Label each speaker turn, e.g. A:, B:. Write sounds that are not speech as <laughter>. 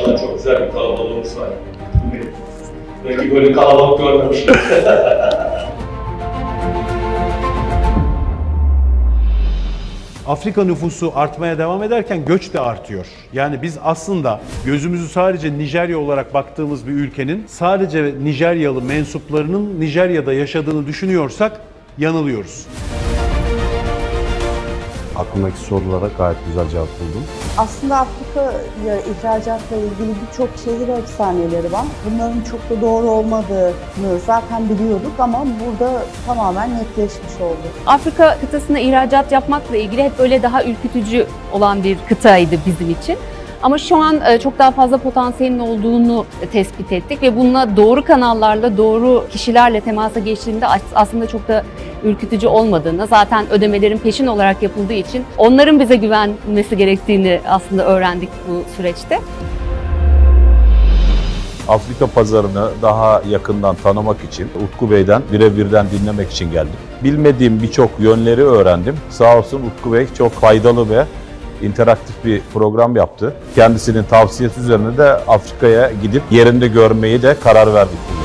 A: Valla çok güzel bir kalabalığımız var. Belki böyle kalabalık görmemişim. <laughs>
B: Afrika nüfusu artmaya devam ederken göç de artıyor. Yani biz aslında gözümüzü sadece Nijerya olarak baktığımız bir ülkenin sadece Nijeryalı mensuplarının Nijerya'da yaşadığını düşünüyorsak yanılıyoruz.
C: Aklımdaki sorulara gayet güzel cevap buldum.
D: Aslında Afrika'ya ihracatla ilgili birçok şehir efsaneleri var. Bunların çok da doğru olmadığını zaten biliyorduk ama burada tamamen netleşmiş oldu.
E: Afrika kıtasına ihracat yapmakla ilgili hep böyle daha ürkütücü olan bir kıtaydı bizim için. Ama şu an e, çok daha fazla potansiyelin olduğunu tespit ettik ve bununla doğru kanallarla, doğru kişilerle temasa geçtiğinde as- aslında çok da ürkütücü olmadığını, zaten ödemelerin peşin olarak yapıldığı için onların bize güvenmesi gerektiğini aslında öğrendik bu süreçte.
F: Afrika pazarını daha yakından tanımak için Utku Bey'den birebirden dinlemek için geldim. Bilmediğim birçok yönleri öğrendim. Sağ olsun Utku Bey çok faydalı ve interaktif bir program yaptı. Kendisinin tavsiyesi üzerine de Afrika'ya gidip yerinde görmeyi de karar verdik.